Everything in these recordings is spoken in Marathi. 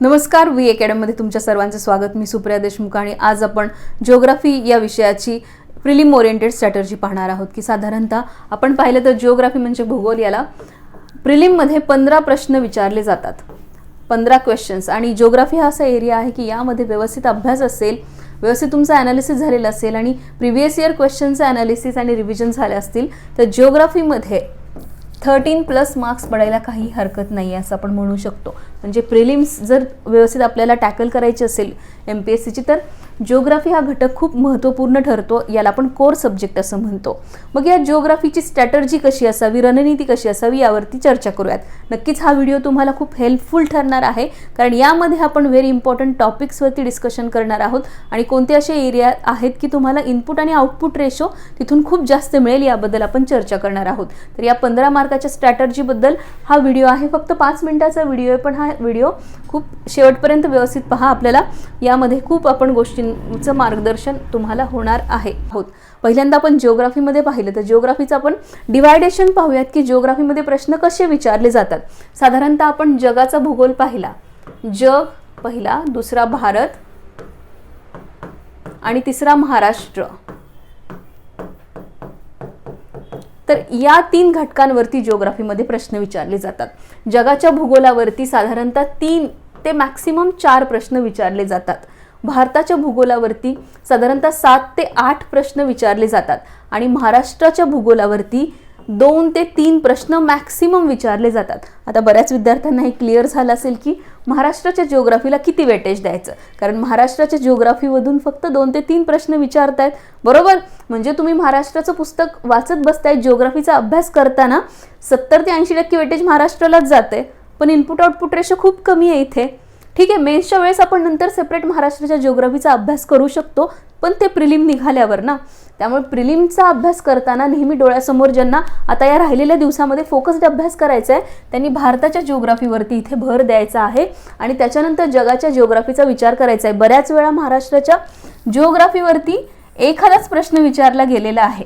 नमस्कार व्ही अकॅडमीमध्ये तुमच्या सर्वांचं स्वागत. मी सुप्रिया देशमुख आणि आज आपण जिओग्राफी या विषयाची प्रिलिम ओरिएंटेड स्ट्रॅटर्जी पाहणार आहोत की साधारणतः आपण पाहिलं तर जिओग्राफी म्हणजे भूगोल याला प्रिलिममध्ये पंधरा प्रश्न विचारले जातात. पंधरा क्वेश्चन्स आणि जिओग्राफी हा असा एरिया आहे की यामध्ये व्यवस्थित अभ्यास असेल व्यवस्थित तुमचा ॲनालिसिस झालेला असेल आणि प्रिव्हियस इयर क्वेश्चनचं ॲनालिसिस आणि रिव्हिजन झाले असतील तर जिओग्राफीमध्ये थर्टीन प्लस मार्क्स पडायला काही हरकत नाही आहे असं आपण म्हणू शकतो. म्हणजे प्रिलिम्स जर व्यवस्थित आपल्याला टॅकल करायची असेल एम पी एस सीची तर जिओग्राफी हा घटक खूप महत्त्वपूर्ण ठरतो याला आपण कोर सब्जेक्ट असं म्हणतो. मग या जिओग्राफीची स्ट्रॅटर्जी कशी असावी रणनीती कशी असावी यावरती चर्चा करूयात. नक्कीच हा व्हिडिओ तुम्हाला खूप हेल्पफुल ठरणार आहे कारण यामध्ये आपण व्हेरी इम्पॉर्टंट टॉपिक्सवरती डिस्कशन करणार आहोत आणि कोणते असे एरिया आहेत की तुम्हाला इनपुट आणि आउटपुट रेशो तिथून खूप जास्त मिळेल याबद्दल आपण चर्चा करणार आहोत. तर या पंधरा मार्काच्या स्ट्रॅटर्जीबद्दल हा व्हिडिओ आहे फक्त पाच मिनिटाचा व्हिडिओ आहे पण हा व्हिडिओ खूप शेवटपर्यंत व्यवस्थित पहा. आपल्याला यामध्ये खूप आपण गोष्टींचं मार्गदर्शन तुम्हाला होणार आहे. आहोत. पहिल्यांदा आपण जिओग्राफीमध्ये पाहिलं तर जिओग्राफीचं आपण डिवायडेशन पाहूयात की जिओग्राफीमध्ये प्रश्न कसे विचारले जातात. साधारणतः आपण जगाचा भूगोल पाहिला. जग पहिला दुसरा भारत आणि तिसरा महाराष्ट्र. तर या तीन घटकांवरती जिओग्राफीमध्ये प्रश्न विचारले जातात. जगाच्या भूगोलावरती साधारणतः तीन ते मॅक्सिमम चार प्रश्न विचारले जातात. भारताच्या भूगोलावरती साधारणतः सात ते आठ प्रश्न विचारले जातात. आणि महाराष्ट्राच्या भूगोलावरती दोन ते तीन प्रश्न मॅक्सिमम विचारले जातात. आता बऱ्याच विद्यार्थ्यांना हे क्लिअर झालं असेल की महाराष्ट्राच्या जिओग्राफीला किती वेटेज द्यायचं? कारण महाराष्ट्राच्या जिओग्राफीमधून फक्त दोन ते तीन प्रश्न विचारतायत. बरोबर? म्हणजे तुम्ही महाराष्ट्राचं पुस्तक वाचत बसताय जिओग्राफीचा अभ्यास करताना सत्तर ते ऐंशी टक्के वेटेज महाराष्ट्रालाच जाते पण इनपुट आउटपुट रेशो खूप कमी आहे इथे. ठीक आहे मेन्सच्या वेळेस आपण नंतर सेपरेट महाराष्ट्राच्या जिओग्राफीचा अभ्यास करू शकतो पण ते प्रिलिम निघाल्यावर ना. त्यामुळे प्रिलिमचा अभ्यास करताना नेहमी डोळ्यासमोर ज्यांना आता या राहिलेल्या दिवसामध्ये फोकस्ड अभ्यास करायचा आहे त्यांनी भारताच्या जिओग्राफीवरती इथे भर द्यायचा आहे आणि त्याच्यानंतर जगाच्या जिओग्राफीचा विचार करायचा आहे. बऱ्याच वेळा महाराष्ट्राच्या जिओग्राफीवरती एखादाच प्रश्न विचारला गेलेला आहे.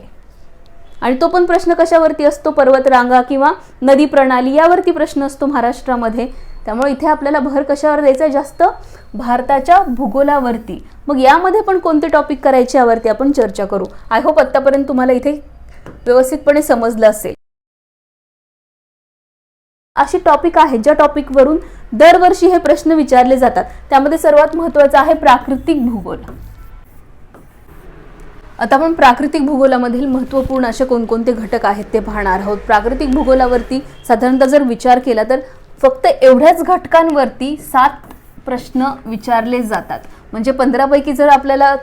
आणि तो पण प्रश्न कशावरती असतो? पर्वतरांगा किंवा नदी प्रणाली यावरती प्रश्न असतो महाराष्ट्रामध्ये. त्यामुळे इथे आपल्याला भर कशावर द्यायचा आहे? जास्त भारताच्या भूगोलावरती. मग यामध्ये पण कोणते टॉपिक करायचे यावरती आपण चर्चा करू. आय होप आत्तापर्यंत तुम्हाला इथे व्यवस्थितपणे समजलं असेल. अशी टॉपिक आहेत ज्या टॉपिकवरून दरवर्षी हे प्रश्न विचारले जातात. त्यामध्ये सर्वात महत्त्वाचं आहे प्राकृतिक भूगोल. आता आपण प्राकृतिक भूगोलामधील महत्त्वपूर्ण असे कोणकोणते घटक आहेत ते पाहणार आहोत. प्राकृतिक भूगोलावरती साधारणतः जर विचार केला तर फक्त एवढ्याच घटकांवरती सात प्रश्न विचारले जातात. म्हणजे पंधरापैकी जर आपल्याला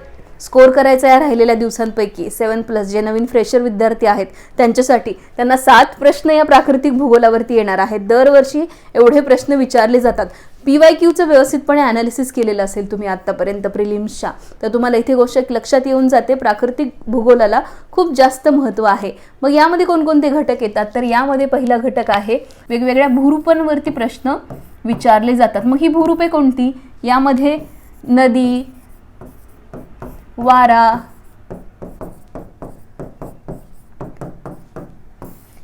स्कोर करायचा या राहिलेल्या दिवसांपैकी सेवन प्लस जे नवीन फ्रेशर विद्यार्थी आहेत त्यांच्यासाठी त्यांना सात प्रश्न या प्राकृतिक भूगोलावरती येणार आहेत. दरवर्षी एवढे प्रश्न विचारले जातात. पी वाय क्यूचं व्यवस्थितपणे ॲनालिसिस केलेलं असेल तुम्ही आत्तापर्यंत प्रिलिम्सच्या तर तुम्हाला इथे गोष्ट एक लक्षात येऊन जाते प्राकृतिक भूगोलाला खूप जास्त महत्त्व आहे. मग यामध्ये कोणकोणते घटक येतात? तर यामध्ये पहिला घटक आहे वेगवेगळ्या भूरूपांवरती प्रश्न विचारले जातात. मग ही भूरूपे कोणती? यामध्ये नदी वारा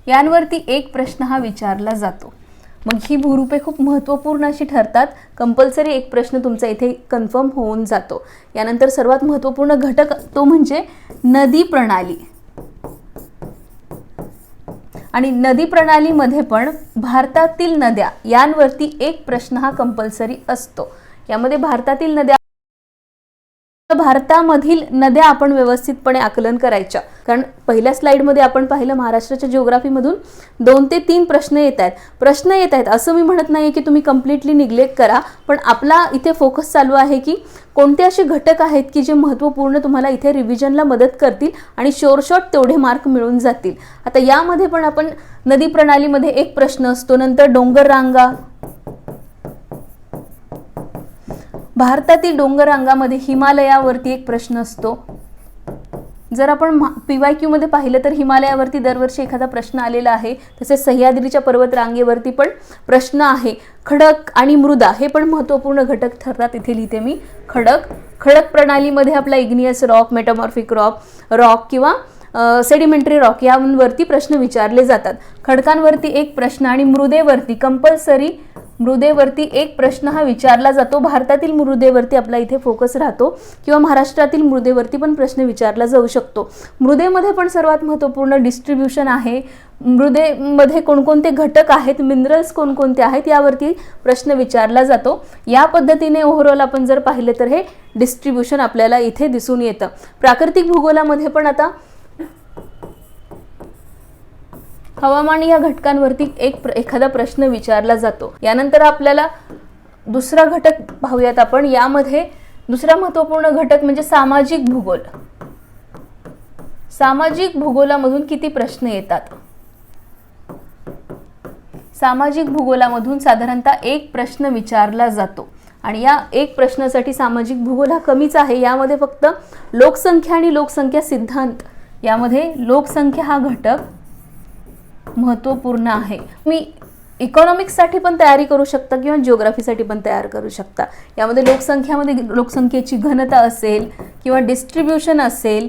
यांवरती एक प्रश्न हा विचारला जातो. मग ही भूरूपे खूप महत्त्वपूर्ण अशी ठरतात. कंपल्सरी एक प्रश्न तुमचा इथे कन्फर्म होऊन जातो. यानंतर सर्वात महत्त्वपूर्ण घटक तो म्हणजे नदी प्रणाली. आणि नदी प्रणालीमध्ये पण भारतातील नद्या यांवरती एक प्रश्न हा कंपल्सरी असतो. यामध्ये भारतातील नद्या भारतामधील नद्या आपण व्यवस्थितपणे आकलन करायच्या. कारण पहिल्या स्लाइडमध्ये आपण पाहिलं महाराष्ट्राच्या जिओग्राफीमधून दोन ते तीन प्रश्न येत आहेत. प्रश्न येत आहेत असं मी म्हणत नाही की तुम्ही कम्प्लिटली निग्लेक्ट करा पण आपला इथे फोकस चालू आहे की कोणते असे घटक आहेत की जे महत्त्वपूर्ण तुम्हाला इथे रिव्हिजनला मदत करतील आणि शॉर्ट तेवढे मार्क मिळून जातील. आता यामध्ये पण आपण नदी प्रणालीमध्ये एक प्रश्न असतो नंतर डोंगर रांगा भारतातील डोंगररांगामध्ये हिमालयावरती एक प्रश्न असतो. जर आपण पी वाय क्यूमध्ये पाहिलं तर हिमालयावरती दरवर्षी एखादा प्रश्न आलेला आहे. तसेच सह्याद्रीच्या पर्वत रांगेवरती पण प्रश्न आहे. खडक आणि मृदा हे पण महत्त्वपूर्ण घटक ठरतात इथे लिहिते मी. खडक खडक प्रणालीमध्ये आपला igneous rock metamorphic rock rock किंवा सेडिमेंटरी रॉक यांवरती प्रश्न विचारले जातात. खडकांवरती एक प्रश्न आणि मृदेवरती कंपल्सरी मृदेवरती एक प्रश्न हा विचारला जातो. भारतातील मृदेवरती आपला इथे फोकस राहतो किंवा महाराष्ट्रातील मृदेवरती पण प्रश्न विचारला जाऊ शकतो. मृदेमध्ये पण सर्वात महत्त्वपूर्ण डिस्ट्रीब्युशन आहे. मृदेमध्ये कोणकोणते घटक आहेत मिनरल्स कोणकोणते आहेत यावरती प्रश्न विचारला जातो. या पद्धतीने ओव्हरऑल आपण जर पाहिलं तर हे डिस्ट्रीब्युशन आपल्याला इथे दिसून येतं. प्राकृतिक भूगोलामध्ये पण आता हवामान या घटकांवरती एक प्र- एखादा प्रश्न विचारला जातो. यानंतर आपल्याला दुसरा घटक पाहूयात आपण. यामध्ये दुसरा महत्त्वपूर्ण घटक म्हणजे सामाजिक भूगोल. सामाजिक भूगोलामधून किती प्रश्न येतात? सामाजिक भूगोलामधून साधारणतः एक प्रश्न विचारला जातो. आणि या एक प्रश्नासाठी सामाजिक भूगोल हा कमीच आहे. यामध्ये फक्त लोकसंख्या आणि लोकसंख्या सिद्धांत. यामध्ये लोकसंख्या हा घटक महत्त्वपूर्ण आहे. मी इकॉनॉमिक्ससाठी पण तयारी करू शकता किंवा जिओग्राफीसाठी पण तयार करू शकता. यामध्ये लोकसंख्यामध्ये लोकसंख्येची घनता असेल किंवा डिस्ट्रीब्युशन असेल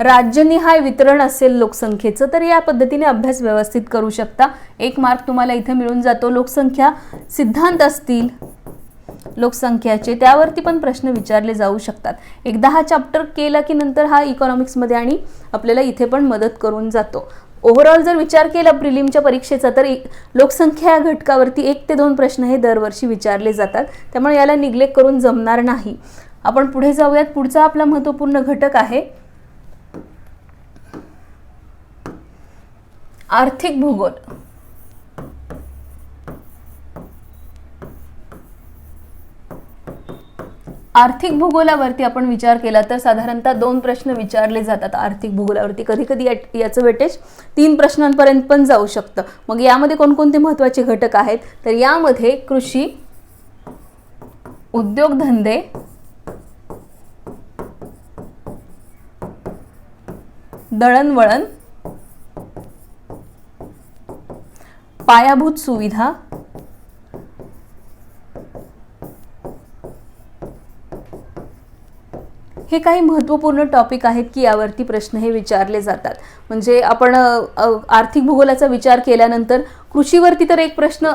राज्यनिहाय वितरण असेल लोकसंख्येचं तर या पद्धतीने अभ्यास व्यवस्थित करू शकता. एक मार्क तुम्हाला इथे मिळून जातो. लोकसंख्या सिद्धांत असतील लोकसंख्याचे त्यावरती पण प्रश्न विचारले जाऊ शकतात. एकदा हा चॅप्टर केला की नंतर हा इकॉनॉमिक्समध्ये आणि आपल्याला इथे पण मदत करून जातो. ओव्हरऑल जर विचार केला प्रिलिमच्या परीक्षेचा तर लोकसंख्या या घटकावरती एक ते दोन प्रश्न हे दरवर्षी विचारले जातात. त्यामुळे याला निग्लेक्ट करून जमणार नाही. आपण पुढे जाऊयात. पुढचा आपला महत्त्वपूर्ण घटक आहे आर्थिक भूगोल. आर्थिक भूगोलावरती आपण विचार केला तर साधारणतः दोन प्रश्न विचारले जातात आर्थिक भूगोलावरती. कधी कधी याचं वेटेज तीन प्रश्नांपर्यंत पण जाऊ शकतं. मग यामध्ये कोणकोणते महत्त्वाचे घटक आहेत? तर यामध्ये कृषी उद्योगधंदे दळणवळण पायाभूत सुविधा हे काही महत्त्वपूर्ण टॉपिक आहेत की यावरती प्रश्न हे विचारले जातात. म्हणजे आपण आर्थिक भूगोलाचा विचार केल्यानंतर कृषीवरती तर एक प्रश्न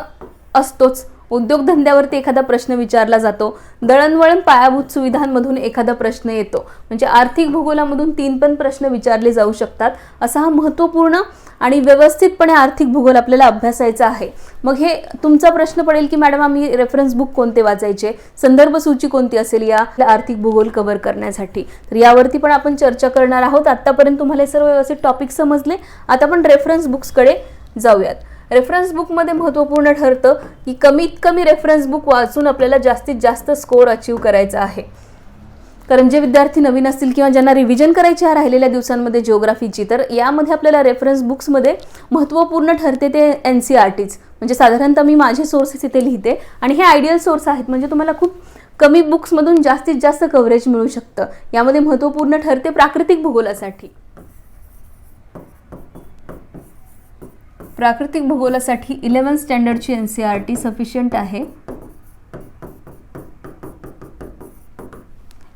असतोच. उद्योगधंद्यावरती एखादा प्रश्न विचारला जातो दळणवळण पायाभूत सुविधांमधून एखादा प्रश्न येतो. म्हणजे आर्थिक भूगोलामधून तीन पण प्रश्न विचारले जाऊ शकतात. असा हा महत्त्वपूर्ण आणि व्यवस्थितपणे आर्थिक भूगोल आपल्याला अभ्यासायचा आहे. मग हे तुमचा प्रश्न पडेल की मॅडम आम्ही रेफरन्स बुक कोणते वाचायचे? संदर्भ सूची कोणती असेल या आर्थिक भूगोल कव्हर करण्यासाठी? तर यावरती पण आपण चर्चा करणार आहोत. आत्तापर्यंत तुम्हाला हे सर्व व्यवस्थित टॉपिक समजले. आता आपण रेफरन्स बुक्सकडे जाऊयात. रेफरन्स बुकमध्ये महत्त्वपूर्ण ठरतं की कमीत कमी रेफरन्स बुक वाचून आपल्याला जास्तीत जास्त स्कोअर अचीव करायचा आहे. कारण जे विद्यार्थी नवीन असतील किंवा ज्यांना रिव्हिजन करायची आहे राहिलेल्या दिवसांमध्ये जिओग्राफीची तर यामध्ये आपल्याला रेफरन्स बुक्समध्ये महत्त्वपूर्ण ठरते ते एन सी आर टीच म्हणजे साधारणतः मी माझे सोर्सेस इथे लिहिते आणि हे आयडियल सोर्स आहेत. म्हणजे तुम्हाला खूप कमी बुक्समधून जास्तीत जास्त कव्हरेज मिळू शकतं. यामध्ये महत्त्वपूर्ण ठरते प्राकृतिक भूगोलासाठी. प्राकृतिक भूगोलासाठी eleven स्टँडर्डची N C R T sufficient आहे.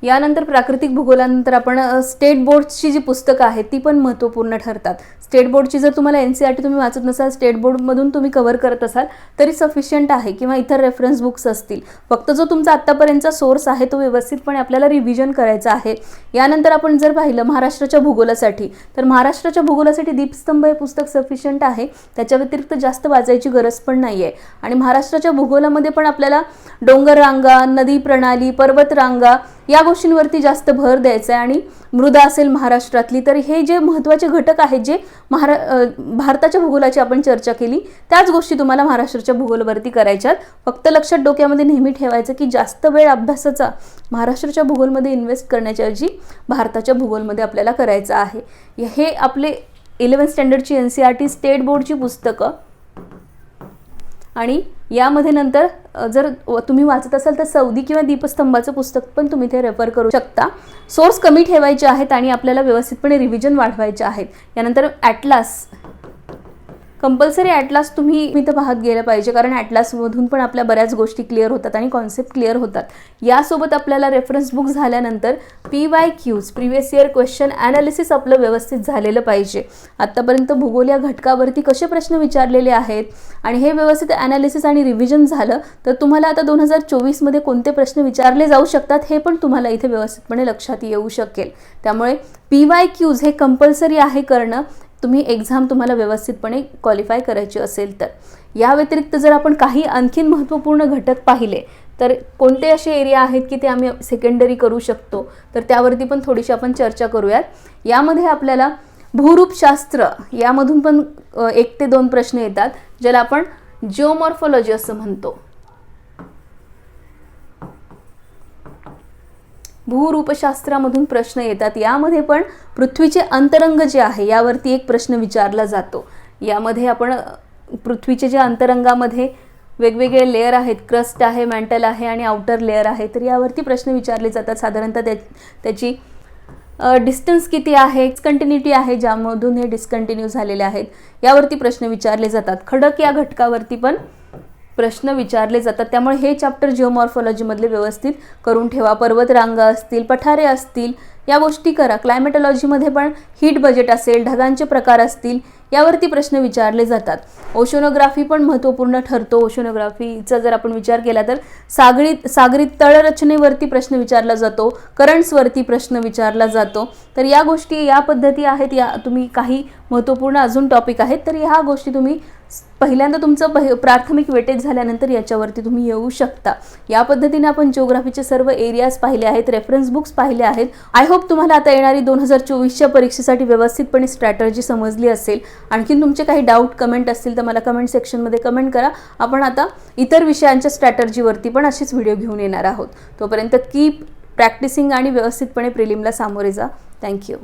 यानंतर प्राकृतिक भूगोलानंतर आपण स्टेट बोर्डची जी पुस्तकं आहेत ती पण महत्त्वपूर्ण ठरतात. स्टेट बोर्डची जर तुम्हाला एन सी आर टी तुम्ही वाचत नसाल स्टेट बोर्डमधून तुम्ही कव्हर करत असाल तरी सफिशियंट आहे किंवा इतर रेफरन्स बुक्स असतील. फक्त जो तुमचा आत्तापर्यंतचा सोर्स आहे तो व्यवस्थितपणे आपल्याला रिव्हिजन करायचा आहे. यानंतर आपण जर पाहिलं महाराष्ट्राच्या भूगोलासाठी तर महाराष्ट्राच्या भूगोलासाठी दीपस्तंभ हे पुस्तक सफिशियंट आहे. त्याच्या व्यतिरिक्त जास्त वाचायची गरज पण नाही आहे आणि महाराष्ट्राच्या भूगोलामध्ये पण आपल्याला डोंगर रांगा नदी प्रणाली पर्वत रांगा या गोष्टींवरती जास्त भर द्यायचा आहे. आणि मृदा असेल महाराष्ट्रातली तर हे जे महत्त्वाचे घटक आहेत जे महारा भारताच्या भूगोलाची आपण चर्चा केली त्याच गोष्टी तुम्हाला महाराष्ट्राच्या भूगोलवरती करायच्यात फक्त लक्षात डोक्यामध्ये नेहमी ठेवायचं की जास्त वेळ अभ्यासाचा महाराष्ट्राच्या भूगोलमध्ये इन्व्हेस्ट करण्याच्याऐवजी भारताच्या भूगोलमध्ये आपल्याला करायचं आहे. हे आपले eleven स्टँडर्डची N C R T state बोर्डची पुस्तकं आणि यामध्ये नंतर जर तुम्ही वाचत असाल तर सौदी किंवा दीपस्तंभाचं पुस्तक पण तुम्ही ते रेफर करू शकता. सोर्स कमी ठेवायचे आहेत आणि आपल्याला व्यवस्थितपणे रिव्हिजन वाढवायचे आहेत. यानंतर ॲटलास कंपल्सरी ॲटलास तुम्ही इथं पाहत गेलं पाहिजे. कारण ॲटलासमधून पण आपल्या बऱ्याच गोष्टी क्लिअर होतात आणि कॉन्सेप्ट क्लिअर होतात. यासोबत आपल्याला रेफरन्स बुक झाल्यानंतर P Y Qs previous year question analysis आपलं व्यवस्थित झालेलं पाहिजे. आत्तापर्यंत भूगोल या घटकावरती कसे प्रश्न विचारलेले आहेत आणि हे व्यवस्थित ॲनालिसिस आणि रिव्हिजन झालं तर तुम्हाला आता दोन हजार चोवीसमध्ये कोणते प्रश्न विचारले जाऊ शकतात हे पण तुम्हाला इथे व्यवस्थितपणे लक्षात येऊ शकेल. त्यामुळे पी वाय क्यूज हे कंपल्सरी आहे करणं. तुम्ही एक्झाम तुम्हाला व्यवस्थितपणे क्वालिफाय करायची असेल तर. या व्यतिरिक्त जर आपण काही आणखीन महत्त्वपूर्ण घटक पाहिले तर कोणते असे एरिया आहेत की ते आम्ही सेकंडरी करू शकतो? तर त्यावरती पण थोडीशी आपण चर्चा करूयात. यामध्ये आपल्याला भूरूपशास्त्र यामधून पण एक ते दोन प्रश्न येतात ज्याला आपण जिओमॉर्फॉलॉजी असं म्हणतो. भूरूपशास्त्रामधून प्रश्न येतात. यामध्ये पण पृथ्वीचे अंतरंग जे आहे यावरती एक प्रश्न विचारला जातो. यामध्ये आपण पृथ्वीचे जे अंतरंगामध्ये वेगवेगळे लेअर आहेत क्रस्ट आहे मॅन्टल आहे आणि आउटर लेअर आहे तर यावरती प्रश्न विचारले जातात. साधारणतः त्या त्याची डिस्टन्स किती आहे डिस्कंटिन्युटी आहे ज्यामधून हे डिस्कंटिन्यू झालेले आहेत यावरती प्रश्न विचारले जातात. खडक या घटकावरती पण प्रश्न विचारले जातात. त्यामुळे हे चॅप्टर जिओमॉर्फॉलॉजीमधले व्यवस्थित करून ठेवा. पर्वतरांगा असतील पठारे असतील या गोष्टी करा. क्लायमेटॉलॉजीमध्ये पण हीट बजेट असेल ढगांचे प्रकार असतील यावरती प्रश्न विचारले जातात. ओशोनोग्राफी पण महत्त्वपूर्ण ठरतो. ओशोनोग्राफीचा जर आपण विचार केला तर सागरी सागरी तळरचनेवरती प्रश्न विचारला जातो. करंट्सवरती प्रश्न विचारला जातो. तर या गोष्टी या पद्धती आहेत. या तुम्ही काही महत्त्वपूर्ण अजून टॉपिक आहेत. तर ह्या गोष्टी तुम्ही पहिल्यांदा तुमचं पहि प्राथमिक वेटेज झाल्यानंतर याच्यावरती तुम्ही येऊ शकता. या पद्धतीने आपण जिओग्राफीचे सर्व एरियाज पाहिले आहेत रेफरन्स बुक्स पाहिले आहेत. आय होप तुम्हाला आता येणारी दोन हजार चोवीसच्या परीक्षेसाठी व्यवस्थितपणे स्ट्रॅटर्जी समजली असेल. आणखीन तुमचे काही डाऊट कमेंट असतील तर मला कमेंट सेक्शनमध्ये कमेंट करा. आपण आता इतर विषयांच्या स्ट्रॅटर्जीवरती पण असेच व्हिडिओ घेऊन येणार आहोत. तोपर्यंत कीप प्रॅक्टिसिंग आणि व्यवस्थितपणे प्रिलिमला सामोरे जा. थँक्यू